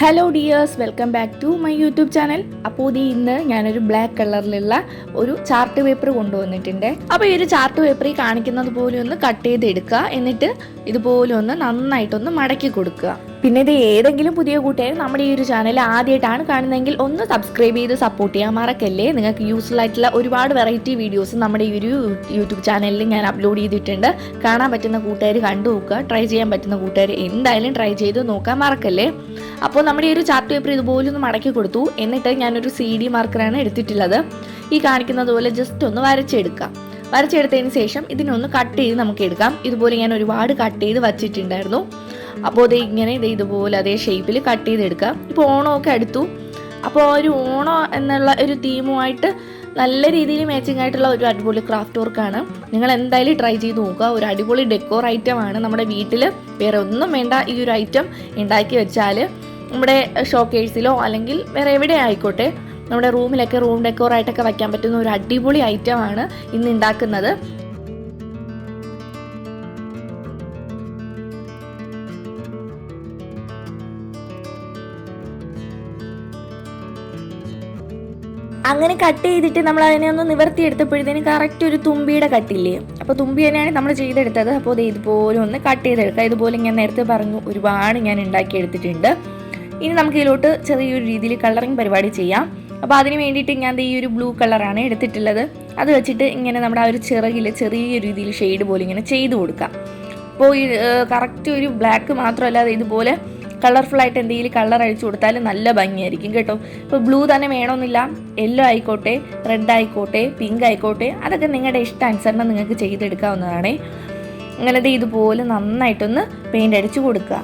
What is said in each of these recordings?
Hello dears welcome back to my YouTube channel അപ്പോൾ ഇത് ഇന്ന് ഞാനൊരു ബ്ലാക്ക് കളറിലുള്ള ഒരു ചാർട്ട് പേപ്പർ കൊണ്ടുവന്നിട്ടുണ്ട്. അപ്പോൾ ഈ ഒരു ചാർട്ട് പേപ്പറിൽ കാണിക്കുന്നത് പോലെ ഒന്ന് കട്ട് ചെയ്തെടുക്കുക. എന്നിട്ട് ഇതുപോലെ ഒന്ന് നന്നായിട്ടൊന്ന് മടക്കി കൊടുക്കുക. പിന്നെ ഇത് ഏതെങ്കിലും പുതിയ കൂട്ടുകാർ നമ്മുടെ ഈ ഒരു ചാനൽ ആദ്യമായിട്ടാണ് കാണുന്നതെങ്കിൽ ഒന്ന് സബ്സ്ക്രൈബ് ചെയ്ത് സപ്പോർട്ട് ചെയ്യാൻ മറക്കല്ലേ? നിങ്ങൾക്ക് യൂസ്ഫുൾ ആയിട്ടുള്ള ഒരുപാട് വെറൈറ്റി വീഡിയോസ് നമ്മുടെ ഈ ഒരു യൂട്യൂബ് ചാനലിൽ ഞാൻ അപ്ലോഡ് ചെയ്തിട്ടുണ്ട്. കാണാൻ പറ്റുന്ന കൂട്ടുകാർ കണ്ടു നോക്കുക. ട്രൈ ചെയ്യാൻ പറ്റുന്ന കൂട്ടുകാർ എന്തായാലും ട്രൈ ചെയ്ത് നോക്കാൻ മറക്കല്ലേ? അപ്പോൾ നമ്മുടെ ഈ ഒരു ചാർട്ട് പേപ്പർ ഇതുപോലെ ഒന്ന് മടക്കി കൊടുത്തു. എന്നിട്ട് ഞാനൊരു സി ഡി മാർക്കറാണ് എടുത്തിട്ടുള്ളത്. ഈ കാണിക്കുന്നത് പോലെ ജസ്റ്റ് ഒന്ന് വരച്ചെടുക്കാം. വരച്ചെടുത്തതിന് ശേഷം ഇതിനൊന്ന് കട്ട് ചെയ്ത് നമുക്ക് എടുക്കാം. ഇതുപോലെ ഞാൻ ഒരുപാട് കട്ട് ചെയ്ത് വച്ചിട്ടുണ്ടായിരുന്നു. അപ്പോൾ ഇത് ഇങ്ങനെ ഇത് ഇതുപോലെ അതേ ഷേപ്പിൽ കട്ട് ചെയ്തെടുക്കാം ഇപ്പോൾ ഓണമൊക്കെ അടുത്തു. അപ്പോൾ ഒരു ഓണോ എന്നുള്ള ഒരു തീമുമായിട്ട് നല്ല രീതിയിൽ മാച്ചിങ് ആയിട്ടുള്ള ഒരു അടിപൊളി ക്രാഫ്റ്റ് വർക്കാണ് നിങ്ങൾ എന്തായാലും ട്രൈ ചെയ്ത് നോക്കുക. ഒരു അടിപൊളി ഡെക്കോർ ഐറ്റം ആണ് നമ്മുടെ വീട്ടിൽ വേറെ ഒന്നും വേണ്ട ഈ ഒരു ഐറ്റം ഉണ്ടാക്കി വെച്ചാൽ നമ്മുടെ ഷോക്കേഴ്സിലോ അല്ലെങ്കിൽ വേറെ എവിടെ ആയിക്കോട്ടെ നമ്മുടെ റൂമിലൊക്കെ റൂം ഡെക്കോർ ആയിട്ടൊക്കെ വയ്ക്കാൻ പറ്റുന്ന ഒരു അടിപൊളി ഐറ്റം ആണ് ഇന്ന് ഉണ്ടാക്കുന്നത്. അങ്ങനെ കട്ട് ചെയ്തിട്ട് നമ്മൾ അതിനെ ഒന്ന് നിവർത്തി എടുത്തപ്പോഴത്തേനും കറക്റ്റ് ഒരു തുമ്പിയുടെ കട്ടില്ലേ അപ്പോൾ തുമ്പി തന്നെയാണ് നമ്മൾ ചെയ്തെടുത്തത്. അപ്പോൾ ഇത് ഇതുപോലെ ഒന്ന് കട്ട് ചെയ്തെടുക്കുക ഇതുപോലെ ഞാൻ നേരത്തെ പറഞ്ഞു ഒരുപാട് ഞാൻ ഉണ്ടാക്കി എടുത്തിട്ടുണ്ട്. ഇനി നമുക്ക് ഇതിലോട്ട് ചെറിയൊരു രീതിയിൽ കളറിങ് പരിപാടി ചെയ്യാം. അപ്പോൾ അതിന് വേണ്ടിയിട്ട് ഞാൻ ഈ ഒരു ബ്ലൂ കളറാണ് എടുത്തിട്ടുള്ളത്. അത് വെച്ചിട്ട് ഇങ്ങനെ നമ്മുടെ ആ ഒരു ചിറകിൽ ചെറിയ രീതിയിൽ ഷെയ്ഡ് പോലെ ഇങ്ങനെ ചെയ്ത് കൊടുക്കാം. അപ്പോൾ ഈ കറക്റ്റ് ഒരു ബ്ലാക്ക് മാത്രമല്ലാതെ ഇതുപോലെ കളർഫുൾ ആയിട്ട് എന്തെങ്കിലും കളർ അഴിച്ചു കൊടുത്താൽ നല്ല ഭംഗിയായിരിക്കും കേട്ടോ. ഇപ്പോൾ ബ്ലൂ തന്നെ വേണമെന്നില്ല. യെല്ലോ ആയിക്കോട്ടെ റെഡ് ആയിക്കോട്ടെ പിങ്ക് ആയിക്കോട്ടെ അതൊക്കെ നിങ്ങളുടെ ഇഷ്ടാനുസരണം നിങ്ങൾക്ക് ചെയ്തെടുക്കാവുന്നതാണ്. അങ്ങനെ ഇതുപോലെ നന്നായിട്ടൊന്ന് പെയിന്റ് അടിച്ചു കൊടുക്കുക.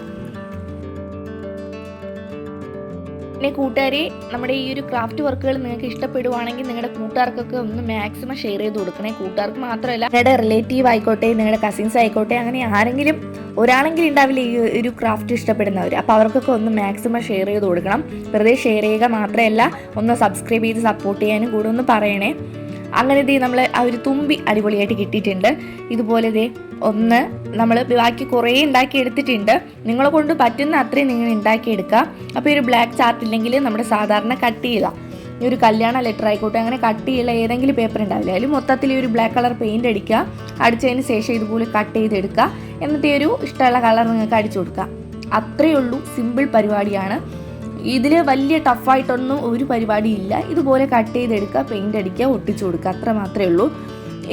പിന്നെ കൂട്ടുകാരെ നമ്മുടെ ഈ ഒരു ക്രാഫ്റ്റ് വർക്കുകൾ നിങ്ങൾക്ക് ഇഷ്ടപ്പെടുവാണെങ്കിൽ നിങ്ങളുടെ കൂട്ടുകാർക്കൊക്കെ ഒന്ന് മാക്സിമം ഷെയർ ചെയ്ത് കൊടുക്കണേ. കൂട്ടുകാർക്ക് മാത്രമല്ല നിങ്ങളുടെ റിലേറ്റീവ് ആയിക്കോട്ടെ നിങ്ങളുടെ കസിൻസ് ആയിക്കോട്ടെ അങ്ങനെ ആരെങ്കിലും ഒരാളെങ്കിലും ഉണ്ടാവില്ല ഈ ഒരു ക്രാഫ്റ്റ് ഇഷ്ടപ്പെടുന്നവർ അപ്പോൾ അവർക്കൊക്കെ ഒന്ന് മാക്സിമം ഷെയർ ചെയ്ത് കൊടുക്കണം. വെറുതെ ഷെയർ ചെയ്യുക മാത്രമല്ല ഒന്ന് സബ്സ്ക്രൈബ് ചെയ്ത് സപ്പോർട്ട് ചെയ്യാനും കൂടെ ഒന്ന് പറയണേ. അങ്ങനെ ഇതേ നമ്മൾ ആ ഒരു തുമ്പി അടിപൊളിയായിട്ട് കിട്ടിയിട്ടുണ്ട്. ഇതുപോലെ ഇതേ ഒന്ന് നമ്മൾ ബാക്കി കുറേ ഉണ്ടാക്കി എടുത്തിട്ടുണ്ട്. നിങ്ങളെ കൊണ്ട് പറ്റുന്ന അത്രയും നിങ്ങൾ ഉണ്ടാക്കിയെടുക്കുക അപ്പോൾ ഒരു ബ്ലാക്ക് ചാർട്ട് ഇല്ലെങ്കിൽ നമ്മുടെ സാധാരണ കട്ട് ചെയ്യുക ഈ ഒരു കല്യാണ ലെറ്റർ ആയിക്കോട്ടെ അങ്ങനെ കട്ട് ചെയ്യുന്ന ഏതെങ്കിലും പേപ്പർ ഉണ്ടാവില്ല അതിൽ മൊത്തത്തിൽ ഈ ഒരു ബ്ലാക്ക് കളർ പെയിന്റ് അടിക്കുക അടിച്ചതിന് ശേഷം ഇതുപോലെ കട്ട് ചെയ്തെടുക്കുക എന്നിട്ട് ഈ ഒരു ഇഷ്ടമുള്ള കളർ നിങ്ങൾക്ക് അടിച്ചു കൊടുക്കുക. അത്രയേ ഉള്ളൂ സിമ്പിൾ പരിപാടിയാണ്. ഇതിൽ വലിയ ടഫായിട്ടൊന്നും ഒരു പരിപാടിയില്ല. ഇതുപോലെ കട്ട് ചെയ്തെടുക്കുക പെയിന്റ് അടിക്കുക ഒട്ടിച്ചു കൊടുക്കുക അത്ര മാത്രമേ ഉള്ളൂ.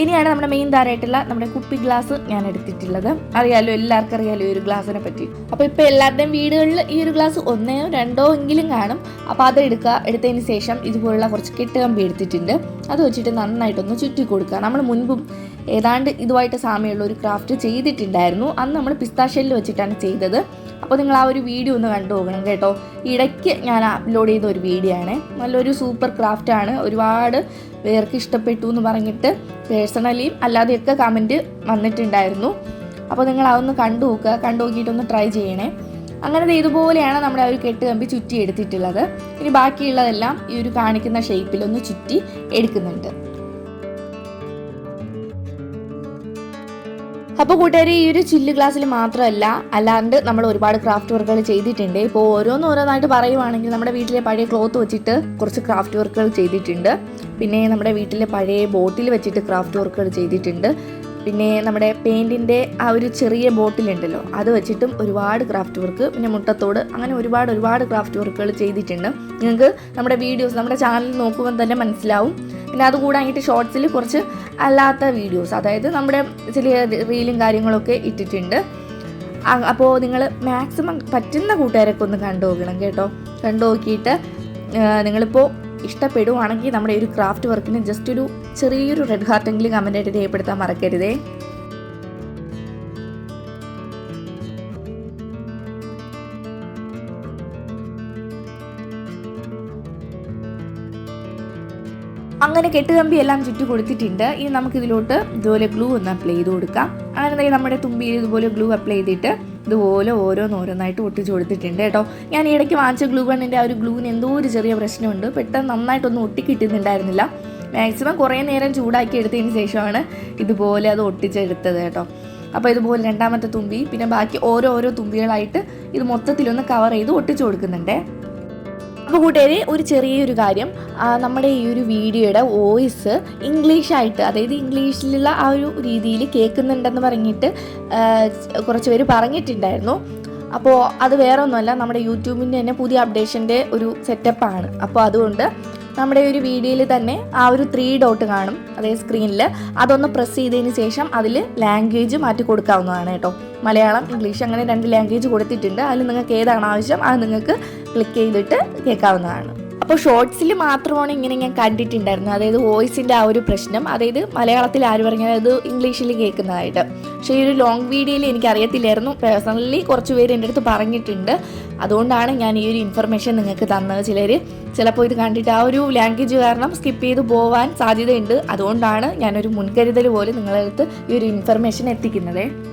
ഇനിയാണ് നമ്മുടെ മെയിൻ താരമായിട്ടുള്ള നമ്മുടെ കുപ്പി ഗ്ലാസ് ഞാൻ എടുത്തിട്ടുള്ളത്. അറിയാലോ എല്ലാവർക്കും അറിയാലോ ഈ ഒരു ഗ്ലാസിനെ പറ്റി. അപ്പോൾ ഇപ്പോൾ എല്ലാവരുടെയും വീടുകളിൽ ഈ ഒരു ഗ്ലാസ് ഒന്നോ രണ്ടോ എങ്കിലും കാണും. അപ്പോൾ അത് എടുക്കുക എടുത്തതിന് ശേഷം ഇതുപോലുള്ള കുറച്ച് കെട്ടുകമ്പി എടുത്തിട്ടുണ്ട്. അത് വെച്ചിട്ട് നന്നായിട്ടൊന്ന് ചുറ്റി കൊടുക്കുക. നമ്മൾ മുൻപും ഏതാണ്ട് ഇതുമായിട്ട് സാമ്യമുള്ള ഒരു ക്രാഫ്റ്റ് ചെയ്തിട്ടുണ്ടായിരുന്നു. അന്ന് നമ്മൾ പിസ്താഷെല്ലിൽ വെച്ചിട്ടാണ് ചെയ്തത്. അപ്പോൾ നിങ്ങൾ ആ ഒരു വീഡിയോ ഒന്ന് കണ്ടു നോക്കണം കേട്ടോ. ഇടയ്ക്ക് ഞാൻ അപ്ലോഡ് ചെയ്ത ഒരു വീഡിയോ ആണ്. നല്ലൊരു സൂപ്പർ ക്രാഫ്റ്റ് ആണ്. ഒരുപാട് പേർക്ക് ഇഷ്ടപ്പെട്ടു എന്ന് പറഞ്ഞിട്ട് പേഴ്സണലിയും അല്ലാതെയൊക്കെ കമന്റ് വന്നിട്ടുണ്ടായിരുന്നു. അപ്പോൾ നിങ്ങൾ അതൊന്ന് കണ്ടു നോക്കുക. കണ്ടു നോക്കിയിട്ടൊന്ന് ട്രൈ ചെയ്യണേ. അങ്ങനെ ഇതുപോലെയാണ് നമ്മുടെ ആ ഒരു കെട്ട് കമ്പി ചുറ്റി എടുത്തിട്ടുള്ളത് ഇനി ബാക്കിയുള്ളതെല്ലാം ഈ ഒരു കാണിക്കുന്ന ഷേപ്പിലൊന്ന് ചുറ്റി എടുക്കുന്നുണ്ട്. അപ്പോൾ കൂട്ടുകാർ ഈ ഒരു ചില്ല് ഗ്ലാസ്സിൽ മാത്രമല്ല അല്ലാണ്ട് നമ്മൾ ഒരുപാട് ക്രാഫ്റ്റ് വർക്കുകൾ ചെയ്തിട്ടുണ്ട്. ഇപ്പോൾ ഓരോന്ന് ഓരോന്നായിട്ട് പറയുവാണെങ്കിൽ നമ്മുടെ വീട്ടിലെ പഴയ ക്ലോത്ത് വെച്ചിട്ട് കുറച്ച് ക്രാഫ്റ്റ് വർക്കുകൾ ചെയ്തിട്ടുണ്ട്. പിന്നെ നമ്മുടെ വീട്ടിലെ പഴയ ബോട്ടിൽ വെച്ചിട്ട് ക്രാഫ്റ്റ് വർക്കുകൾ ചെയ്തിട്ടുണ്ട്. പിന്നെ നമ്മുടെ പെയിന്റിന്റെ ആ ഒരു ചെറിയ ബോട്ടിലുണ്ടല്ലോ അത് വെച്ചിട്ടും ഒരുപാട് ക്രാഫ്റ്റ് വർക്ക് പിന്നെ മുട്ടത്തോട് അങ്ങനെ ഒരുപാട് ഒരുപാട് ക്രാഫ്റ്റ് വർക്കുകൾ ചെയ്തിട്ടുണ്ട്. നിങ്ങൾക്ക് നമ്മുടെ വീഡിയോസ് നമ്മുടെ ചാനൽ നോക്കുമ്പോൾ തന്നെ മനസ്സിലാവും. പിന്നെ അതുകൂടായിട്ട് ഷോർട്സിൽ കുറച്ച് അല്ലാത്ത വീഡിയോസ് അതായത് നമ്മുടെ ചെറിയ റീലും കാര്യങ്ങളൊക്കെ ഇട്ടിട്ടുണ്ട്. അപ്പോൾ നിങ്ങൾ മാക്സിമം പറ്റുന്ന കൂട്ടുകാരൊക്കെ ഒന്ന് കണ്ടു നോക്കണം കേട്ടോ. കണ്ടു നോക്കിയിട്ട് നിങ്ങളിപ്പോൾ ഇഷ്ടപ്പെടുവാണെങ്കിൽ നമ്മുടെ ഒരു ക്രാഫ്റ്റ് വർക്കിന് ജസ്റ്റ് ഒരു ചെറിയൊരു റെഡ് ഹാർട്ടെങ്കിലും കമന്റ് ആയിട്ട് രേഖപ്പെടുത്താൻ മറക്കരുതേ. അങ്ങനെ കെട്ടുകമ്പി എല്ലാം ചുറ്റി കൊടുത്തിട്ടുണ്ട്. ഇനി നമുക്കിതിലോട്ട് ഇതുപോലെ ഗ്ലൂ ഒന്ന് അപ്ലൈ ചെയ്ത് കൊടുക്കാം. അങ്ങനെ നമ്മുടെ തുമ്പിയിൽ ഇതുപോലെ ഗ്ലൂ അപ്ലൈ ചെയ്തിട്ട് ഇതുപോലെ ഓരോന്നോരോന്നായിട്ട് ഒട്ടിച്ച് കൊടുത്തിട്ടുണ്ട് കേട്ടോ. ഞാൻ ഇടയ്ക്ക് വാങ്ങിച്ച ഗ്ലൂ ഗണ്ണിന്റെ ആ ഒരു ഗ്ലൂവിന് എന്തോ ഒരു ചെറിയ പ്രശ്നമുണ്ട്. പെട്ടെന്ന് നന്നായിട്ടൊന്നും ഒട്ടിക്കിട്ടുന്നുണ്ടായിരുന്നില്ല മാക്സിമം കുറേ നേരം ചൂടാക്കി എടുത്തതിന് ശേഷമാണ് ഇതുപോലെ അത് ഒട്ടിച്ചെടുത്തത് കേട്ടോ. അപ്പോൾ ഇതുപോലെ രണ്ടാമത്തെ തുമ്പി പിന്നെ ബാക്കി ഓരോ ഓരോ തുമ്പികളായിട്ട് ഇത് മൊത്തത്തിലൊന്ന് കവർ ചെയ്ത് ഒട്ടിച്ചു കൊടുക്കുന്നുണ്ട്. അപ്പോൾ കൂട്ടുകാരെ ഒരു ചെറിയൊരു കാര്യം. നമ്മുടെ ഈ ഒരു വീഡിയോയുടെ വോയിസ് ഇംഗ്ലീഷായിട്ട് അതായത് ഇംഗ്ലീഷിലുള്ള ആ ഒരു രീതിയിൽ കേൾക്കുന്നുണ്ടെന്ന് പറഞ്ഞിട്ട് കുറച്ച് പേര് പറഞ്ഞിട്ടുണ്ടായിരുന്നു. അപ്പോൾ അത് വേറെ ഒന്നുമല്ല നമ്മുടെ യൂട്യൂബിന്റെ തന്നെ പുതിയ അപ്ഡേഷന്റെ ഒരു സെറ്റപ്പാണ്. അപ്പോൾ അതുകൊണ്ട് നമ്മുടെ ഒരു വീഡിയോയിൽ തന്നെ ആ ഒരു ത്രീ ഡോട്ട് കാണും അതായത് സ്ക്രീനിൽ. അതൊന്ന് പ്രസ് ചെയ്തതിന് ശേഷം അതിൽ ലാംഗ്വേജ് മാറ്റി കൊടുക്കാവുന്നതാണ് കേട്ടോ. മലയാളം ഇംഗ്ലീഷ് അങ്ങനെ രണ്ട് ലാംഗ്വേജ് കൊടുത്തിട്ടുണ്ട്. അതിൽ നിങ്ങൾക്ക് ഏതാണ് ആവശ്യം അത് നിങ്ങൾക്ക് ക്ലിക്ക് ചെയ്തിട്ട് കേൾക്കാവുന്നതാണ്. അപ്പോൾ ഷോർട്സിൽ മാത്രമാണ് ഇങ്ങനെ ഞാൻ കണ്ടിട്ടുണ്ടായിരുന്നത്. അതായത് വോയിസിന്റെ ആ ഒരു പ്രശ്നം. അതായത് മലയാളത്തിൽ ആര് പറഞ്ഞാൽ അത് ഇംഗ്ലീഷിൽ കേൾക്കുന്നതായിട്ട്. പക്ഷേ ഈ ഒരു ലോങ് വീഡിയോയിൽ എനിക്ക് അറിയത്തില്ലായിരുന്നു പേഴ്സണലി കുറച്ച് പേര് എന്റെ അടുത്ത് പറഞ്ഞിട്ടുണ്ട്. അതുകൊണ്ടാണ് ഞാൻ ഈ ഒരു ഇൻഫർമേഷൻ നിങ്ങൾക്ക് തന്നത്. ചിലർ ചിലപ്പോൾ ഇത് കണ്ടിട്ട് ആ ഒരു ലാംഗ്വേജ് കാരണം സ്കിപ്പ് ചെയ്ത് പോകാൻ സാധ്യതയുണ്ട്. അതുകൊണ്ടാണ് ഞാനൊരു മുൻകരുതൽ പോലെ നിങ്ങളുടെ അടുത്ത് ഈ ഒരു ഇൻഫർമേഷൻ എത്തിക്കുന്നത്.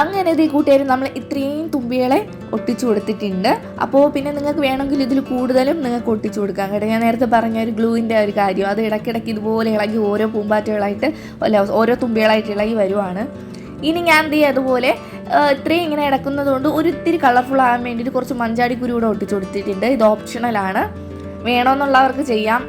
അങ്ങനെ ഇത് കൂട്ടുകാർ നമ്മൾ ഇത്രയും തുമ്പികളെ ഒട്ടിച്ചു കൊടുത്തിട്ടുണ്ട്. അപ്പോൾ പിന്നെ നിങ്ങൾക്ക് വേണമെങ്കിൽ ഇതിൽ കൂടുതലും നിങ്ങൾക്ക് ഒട്ടിച്ചു കൊടുക്കാം കേട്ടോ. ഞാൻ നേരത്തെ പറഞ്ഞ ഒരു ഗ്ലൂവിന്റെ ഒരു കാര്യം. അത് ഇടയ്ക്കിടയ്ക്ക് ഇതുപോലെ ഇളകി ഓരോ പൂമ്പാറ്റകളായിട്ട് അല്ല ഓരോ തുമ്പികളായിട്ട് ഇളകി വരുവാണ്. ഇനി ഞാൻ എന്ത് ചെയ്യുക അതുപോലെ ഇത്രയും ഇങ്ങനെ ഇടക്കുന്നത് കൊണ്ട് ഒരു ഇത്തിരി കളർഫുൾ ആകാൻ വേണ്ടിയിട്ട് കുറച്ച് മഞ്ചാടി കുരു കൂടെ ഒട്ടിച്ചു കൊടുത്തിട്ടുണ്ട്. ഇത് ഓപ്ഷണലാണ് വേണമെന്നുള്ളവർക്ക് ചെയ്യാം.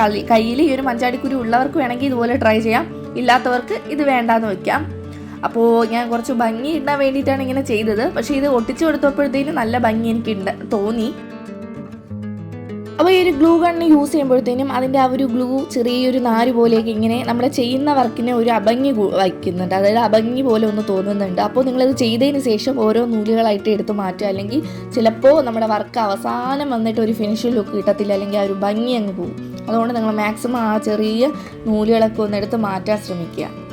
കളി കയ്യിൽ ഈ ഒരു മഞ്ചാടിക്കുരു ഉള്ളവർക്ക് വേണമെങ്കിൽ ഇതുപോലെ ട്രൈ ചെയ്യാം. ഇല്ലാത്തവർക്ക് ഇത് വേണ്ടാന്ന് വെക്കാം. അപ്പോൾ ഞാൻ കുറച്ച് ഭംഗി ഇടാൻ വേണ്ടിയിട്ടാണ് ഇങ്ങനെ ചെയ്തത്. പക്ഷേ ഇത് ഒട്ടിച്ചു കൊടുത്തപ്പോഴത്തേനും നല്ല ഭംഗി എനിക്ക് തോന്നി. അപ്പോൾ ഈ ഒരു ഗ്ലൂ ഗണ്ണ് യൂസ് ചെയ്യുമ്പോഴത്തേനും അതിന്റെ ആ ഒരു ഗ്ലൂ ചെറിയൊരു നാര് പോലെയൊക്കെ ഇങ്ങനെ നമ്മൾ ചെയ്യുന്ന വർക്കിനെ ഒരു അഭംഗി വയ്ക്കുന്നുണ്ട്. അതായത് അഭംഗി പോലെ ഒന്ന് തോന്നുന്നുണ്ട്. അപ്പോൾ നിങ്ങളത് ചെയ്തതിന് ശേഷം ഓരോ നൂലുകളായിട്ട് എടുത്ത് മാറ്റുക. അല്ലെങ്കിൽ ചിലപ്പോൾ നമ്മുടെ വർക്ക് അവസാനം വന്നിട്ട് ഒരു ഫിനിഷ് ലുക്ക് കിട്ടത്തില്ല. അല്ലെങ്കിൽ ആ ഒരു ഭംഗി അങ്ങ് പോകും. അതുകൊണ്ട് നിങ്ങൾ മാക്സിമം ആ ചെറിയ നൂലുകളൊക്കെ ഒന്ന് എടുത്ത് മാറ്റാൻ ശ്രമിക്കുക.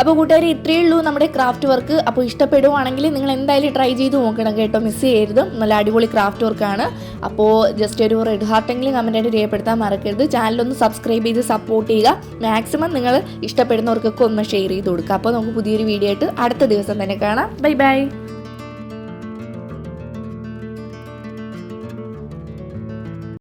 അപ്പോൾ കൂട്ടുകാർ ഇത്രയേ ഉള്ളൂ നമ്മുടെ ക്രാഫ്റ്റ് വർക്ക് അപ്പോൾ ഇഷ്ടപ്പെടുവാണെങ്കിൽ നിങ്ങൾ എന്തായാലും ട്രൈ ചെയ്ത് നോക്കണം കേട്ടോ. മിസ് ചെയ്യരുത്. നല്ല അടിപൊളി ക്രാഫ്റ്റ് വർക്കാണ് അപ്പോൾ ജസ്റ്റ് ഒരു റെഡ് ഹാർട്ടെങ്കിലും കമന്റായിട്ട് രേഖപ്പെടുത്താൻ മറക്കരുത്. ചാനലൊന്ന് സബ്സ്ക്രൈബ് ചെയ്ത് സപ്പോർട്ട് ചെയ്യുക. മാക്സിമം നിങ്ങൾ ഇഷ്ടപ്പെടുന്നവർക്കൊക്കെ ഒന്ന് ഷെയർ ചെയ്ത് കൊടുക്കുക. അപ്പോൾ നമുക്ക് പുതിയൊരു വീഡിയോ ആയിട്ട് അടുത്ത ദിവസം തന്നെ കാണാം. Bye bye